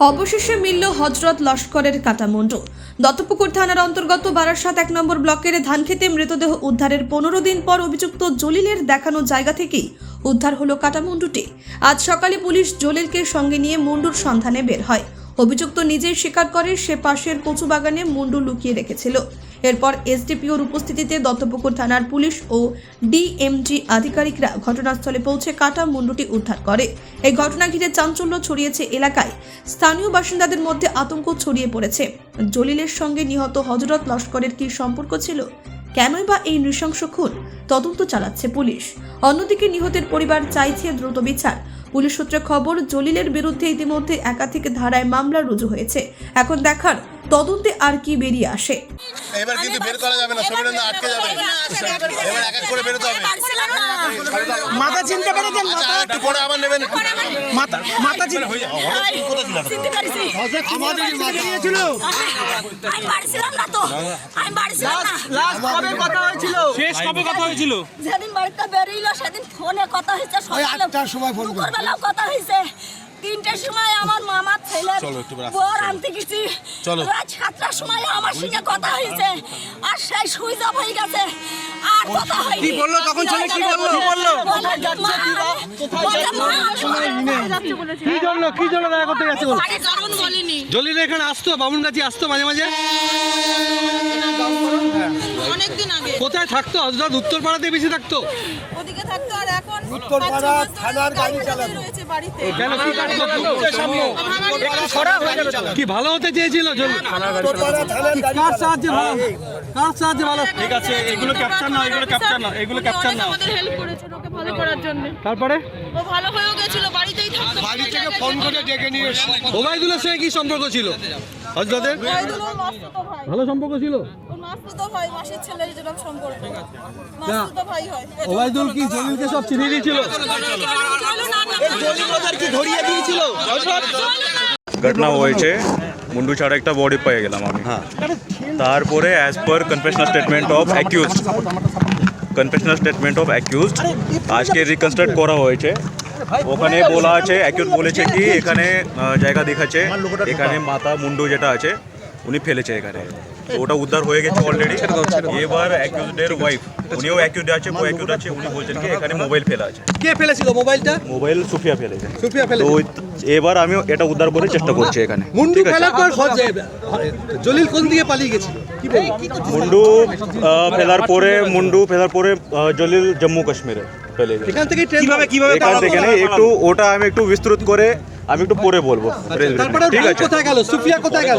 অবশেষে মিলল হজরত লস্করের কাটামুন্ডু। দত্তপুকুর থানার অন্তর্গত বারাসাত এক নম্বর ব্লকের ধানক্ষেতে মৃতদেহ উদ্ধারের পনেরো দিন পর অভিযুক্ত জলিলের দেখানো জায়গা থেকেই উদ্ধার হলো কাটামুন্ডুটি। আজ সকালে পুলিশ জলিলকে সঙ্গে নিয়ে মুন্ডুর সন্ধানে বের হয়। অভিযুক্ত নিজেই স্বীকার করে সে পাশের কচু বাগানে মুন্ডু লুকিয়ে রেখেছিল। এরপর এসডিপিওর উপস্থিতিতে দত্তপুকুর থানার পুলিশ ও ডিএমজি আধিকারিকরা ঘটনাস্থলে পৌঁছে কাটা মুন্ডুটি উদ্ধার করে। এই ঘটনা ঘিরে চাঞ্চল্য ছড়িয়েছে এলাকায়। স্থানীয় বাসিন্দাদের মধ্যে আতঙ্ক ছড়িয়ে পড়েছে। জলিলের সঙ্গে নিহত হজরত লস্করের কি সম্পর্ক ছিল? কেনই বা এই নৃশংস খুন? তদন্ত চালাচ্ছে পুলিশ। অন্যদিকে নিহতের পরিবার চাইছে দ্রুত বিচার। পুলিশ সূত্রে খবর জলিলের বিরুদ্ধে ইতিমধ্যে একাধিক ধারায় মামলা রুজু হয়েছে। এখন দেখার তদন্তে আর কি বেরিয়ে আসে। এবার কিন্তু বের করা যাবে না আটকে যাবে। এবার এক এক করে বেরোতে হবে। মাথা চিনতে পেরেছেন আচ্ছা একটু পরে আবার নেবেন। মাথা মাথা চিনতে আমাদের মাথা গিয়েছিল আমি বাড়ি ছিলাম না তো আমি বাড়ি ছিলাম না। লাস্ট কবে কথা হয়েছিল? শেষ কবে কথা হয়েছিল? যেদিন বাড়িতে বেরিয়েছিল সেদিন ফোনে কথা হয়েছে সকালে আটটার সময় ফোন করে। দুপুরবেলাও কথা হয়েছে তিনটের সময় আমার মামার ছেলে বর আনতে গেছি। রাত সাতটার সময় আমার সঙ্গে কথা হয়েছে আর সেই সুইচ অফ হয়ে গেছে। আর কথা হয়নি। কি বলল? তখন ছেলে কি বলল? কি বলল? বলে, মা, বলে, মা, কি জন্য কি জন্য দেখা করতে গেছে বল? বাড়ি কারণ বলিনি। জলিল এখানে আসতো? বামুন গাছি আসতো মাঝে মাঝে? অনেকদিন আগে। কোথায় থাকতো? হজরত উত্তর পাড়াতে বেশি থাকতো? ওদিকে থাকতো উত্তরপাড়া থানার গাড়ি চালাতো। রয়েছে বাড়িতে কেন কি ভালো হতে চেয়েছিল জলিল? উত্তরপাড়া থানার গাড়ি কার সাহায্যে ভালো? কার সাহায্যে ভালো? ঠিক আছে এগুলো ক্যাপচার নাও এগুলো ক্যাপচার নাও এগুলো ক্যাপচার নাও। আমাদের হেল্প করেছে ওকে ভালো করার জন্য। তারপরে? ও ভালো হয়েও গেছিল বাড়িতেই থাকতো। বাড়ি থেকে ফোন করে ডেকে নিয়ে এসে। ওবায়দুলের সঙ্গে কি সম্পর্ক ছিল? ভাই। ভালো সম্পর্ক ছিল? হয় ওবায়দুল কি জলিলকে সব চিনিয়ে দিয়েছিল ধরিয়ে দিয়েছিল ঘটনা হয়েছে মুন্ডু ছাড়া একটা বডি পেয়ে গেলাম আমি তারপরে as per confessional statement of accused confessional statement of accused আজকে রিকনস্ট্রাক্ট করা হয়েছে ওখানে বলা আছে অ্যাকিউজ বলেছে কি এখানে জায়গা দেখাচ্ছে এখানে মাথা মুন্ডু যেটা আছে উনি ফেলেছে এখানে ওটা উদ্ধার হয়ে গেছে অলরেডি এবার অ্যাকিউজডের ওয়াইফ উনিও অ্যাকিউড আছে ও অ্যাকিউড আছে উনি বলছেন কি এখানে মোবাইল ফেলা আছে। কে ফেলেছিল মোবাইলটা মোবাইল সুফিয়া ফেলেছে। সুফিয়া তো ফেলেছে। ওই- এবার আমি এটা উদ্ধার করার চেষ্টা করছি এখানে। মুন্ডু? ফেলার পর জলিল কোন দিকে পালিয়ে গেছিল? মুন্ডু ফেলার পরে মুন্ডু ফেলার পরে জলিল জম্মু কাশ্মীরে ফেলে গেছে। এখান থেকে কীভাবে কীভাবে এখান থেকে একটু ওটা আমি একটু বিস্তৃত করে আমি একটু পরে বলব। তারপরে ঠিক আছে। কোথায় গেল? সুফিয়া কোথায় গেল?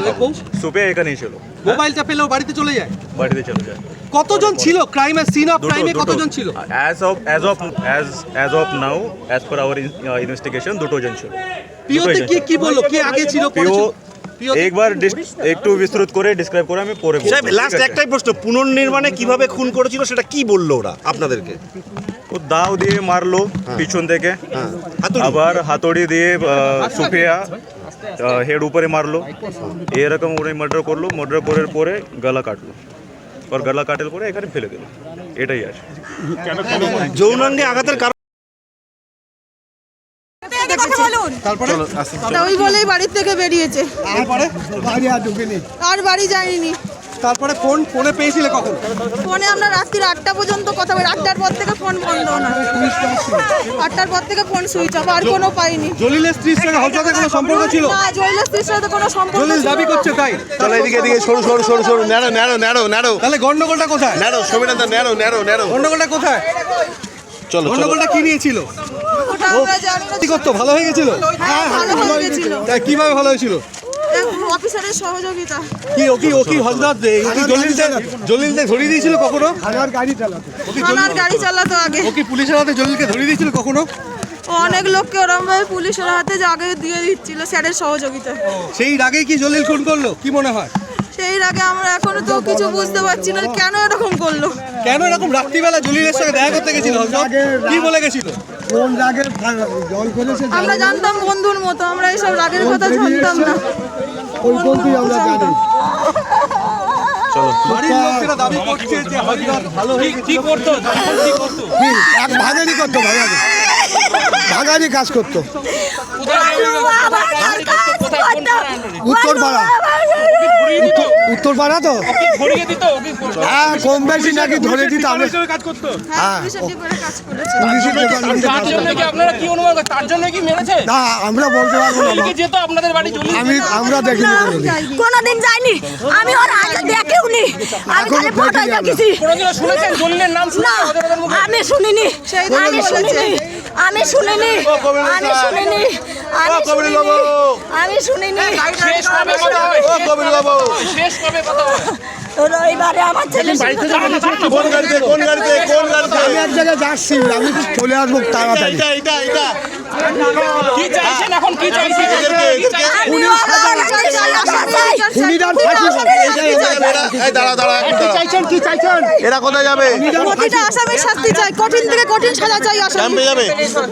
সুপে এখানেই ছিল। মোবাইলটা পেলেও বাড়িতে চলে যায়? বাড়িতে চলে যায়। কতজন ছিল? ক্রাইমের সিন অফ ক্রাইমে কতজন ছিল? As of as of as as of now as per our investigation দুটো জন ছিল। পিওতে কি কি বলল? কে আগে ছিল পিও একবার একটু বিস্তৃত করে ডিসক্রাইব করে আমি পরে বলব, লাস্ট একটাই প্রশ্ন পুনর্নির্মাণে কীভাবে খুন করেছিল সেটা কি বলল ওরা আপনাদেরকে? ও দাও দিয়ে মারলো পিছন থেকে। আবার হাতুড়ি দিয়ে সুফিয়া হেড উপরে মারলো। এরকম উনি মার্ডার করল। মার্ডার করার পরে গলা কাটলো। আর গলা কাটার পরে এখানে ফেলে দিল। এটাই আছে। যৌনাঙ্গে আঘাতের কারণ তারপরে? ওই বলেই বাড়ির থেকে বেরিয়েছে। তারপরে? বাড়ি আর ঢুকেনি আর বাড়ি যায়নি। তারপরে ফোন ফোনে পেয়েছিলে কখন? ফোনে আমরা রাত্রির আটটা পর্যন্ত কথা বলি। আটটার পর থেকে ফোন বন্ধ না। আটটার পর থেকে ফোন সুইচ অফ আর কোনো পাইনি। জলিলের স্ত্রীর সঙ্গে হজরতের কোনো সম্পর্ক ছিল? না জৈল স্ত্রীর সাথে কোনো সম্পর্ক জলিল দাবি করছে তাই? চলো এদিকে এদিকে সরু সরু সরু সরু ন্যারো ন্যারো ন্যারো ন্যারো তাহলে গন্ডগোলটা কোথায়? Narrow narrow Sabinath narrow narrow narrow গন্ডগোলটা কোথায়? চলো গন্ডগোলটা কি নিয়েছিল? কি করতো? ভালো হয়ে গেছিল? হ্যাঁ ভালো হয়ে গেছিল। তাই কীভাবে ভালো হয়েছিল? অফিসারের সহযোগিতা। কি ও কি ও কি হজরত? দে ও কি জলিলতে জলিলতে ধরিয়ে দিয়েছিল কখনো? থানার গাড়ি চালাতো। থানার গাড়ি চালাতো আগে। ও কি পুলিশের হাতে জলিলকে ধরিয়ে দিয়েছিল কখনো? ও অনেক লোককে ওরম ভাবে পুলিশের হাতে জাগে দিয়ে দিচ্ছিল স্যারের সহযোগিতা। সেই রাগেই কি জলিল খুন করল? কি মনে হয়? সেই আগে আমরা এখনও তো কিছু বুঝতে পারছি না কেন এরকম করল। কেন এরকম রাত্রিবেলা জলিলের সঙ্গে দেখা করতে গেছিল কি বলে গেছিল? কোন রাগে জল করেছে আমরা জানতাম বন্ধুর মতো আমরা এইসব রাগের কথা জানতাম না। ওই বন্ধুই আমরা জানি। এক ভাগানি করতো ভাগানি ভাগানি কাজ করতো উত্তরপাড়া। উত্তরপাড়া তো? হ্যাঁ কম বেশি নাকি ধরে দিত আমি হিসেবে কাজ করতো। হ্যাঁ পুলিশের ডিপার্টমেন্টে কাজ করেছে। পুলিশের ডিপার্টমেন্টে তার কাজ জন্য করে। কি আপনারা কি অনুমান করেন? তার জন্য কি মেরেছে? না আমরা বলতে পারব না। কি যেত আপনাদের বাড়ি জলি আমি আমরা দেখিনি কোনোদিন। কোনোদিন যাইনি। আমি ওর আগে দেখেও নি আমি খালি ফটো। দেখেছি। কোনোদিন শুনেছেন? জলিলের নাম আমি শুনিনি। আমি। শুনিনি। আমি শুনিনি। আমি শুনিনি। আমি শুনিনি। আমি শুনিনি। হয় হয় রবিবারে আমার ছেলে কোন গাড়িতে কোন গাড়িতে কোন গাড়িতে? আমি এক জায়গায় যাচ্ছি আমি চলে আসব তাড়াতাড়ি। এটা এটা এটা কি চাইছেন এখন? কি চাইছেন? এদেরকে, কি চাইছেন? আমি ওর আগে চাই, আশা চাই। খুনিদার ফাঁসি হোক, এটাই আমাদের এরা এই দাঁড়া দাঁড়া একটু দাঁড়া। এরা কোথায় যাবে? প্রতিটা আসামির শাস্তি চাই কঠিন থেকে কঠিন সাজা চাই আসামি। যাবে।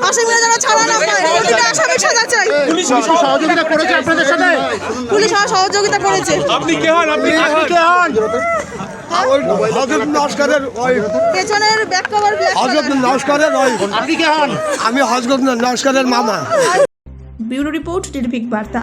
আসামিরা যেন ছাড়া না পায় প্রতিটা আসামির সাজা চাই। পুলিশ সহযোগিতা করেছে আপনাদের সাথে? পুলিশ সহযোগিতা করেছে। আপনি কে হন? আপনি কে হন? ওই হজরত নস্করের ওই পেছনের ব্যাক কভার হজরত নস্করের ওই আপনি কে হন? আমি হজরত নস্কারের মামা। ব্যুরো রিপোর্ট নির্ভীক বার্তা।